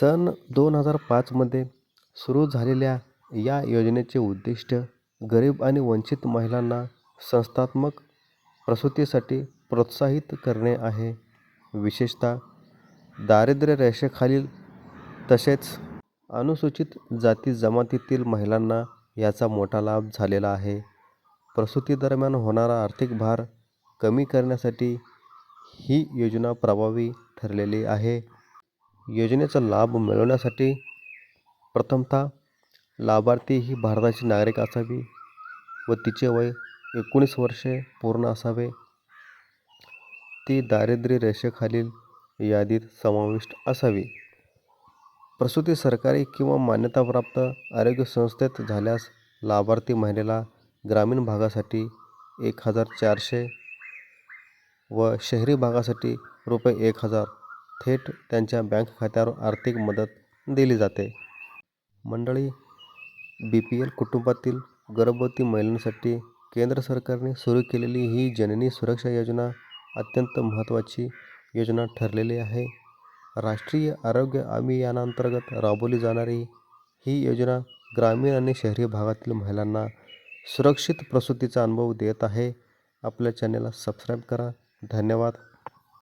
सन दोन हजार पाचमध्ये सुरू झालेल्या या योजनेचे उद्दिष्ट गरीब आणि वंचित महिलांना संस्थात्मक प्रसूतीसाठी प्रोत्साहित करणे आहे. विशेषतः दारिद्र्य रेषेखालील तसेच अनुसूचित जाती जमातीतील महिलांना याचा मोठा लाभ झालेला आहे. प्रसूतीदरम्यान होणारा आर्थिक भार कमी करण्यासाठी ही योजना प्रभावी ठरलेली आहे. योजनेचा लाभ मिळवण्यासाठी प्रथमतः लाभार्थी ही भारताची नागरिक असावी व तिचे वय एकोणीस वर्षे पूर्ण असावे. ती दारिद्र्य रेषेखालील यादीत समाविष्ट असावी. प्रसूती सरकारी किंवा मान्यताप्राप्त आरोग्य संस्थेत झाल्यास लाभार्थी महिलेला ग्रामीण भागासाठी एक हजार चारशे व शहरी भागासाठी रुपये एक हजार थेट त्यांच्या बँक खात्यावर आर्थिक मदत दिली जाते. मंडळी, बी पी एल कुटुंबातील गर्भवती महिलांसाठी केंद्र सरकारने सुरू केलेली ही जननी सुरक्षा योजना अत्यंत महत्त्वाची योजना ठरलेली आहे. राष्ट्रीय आरोग्य अभियानांतर्गत राबवली जाणारी ही योजना ग्रामीण आणि शहरी भागातील महिलांना सुरक्षित प्रसूतीचा अनुभव देत आहे. आपल्या चॅनेलला सबस्क्राईब करा. धन्यवाद.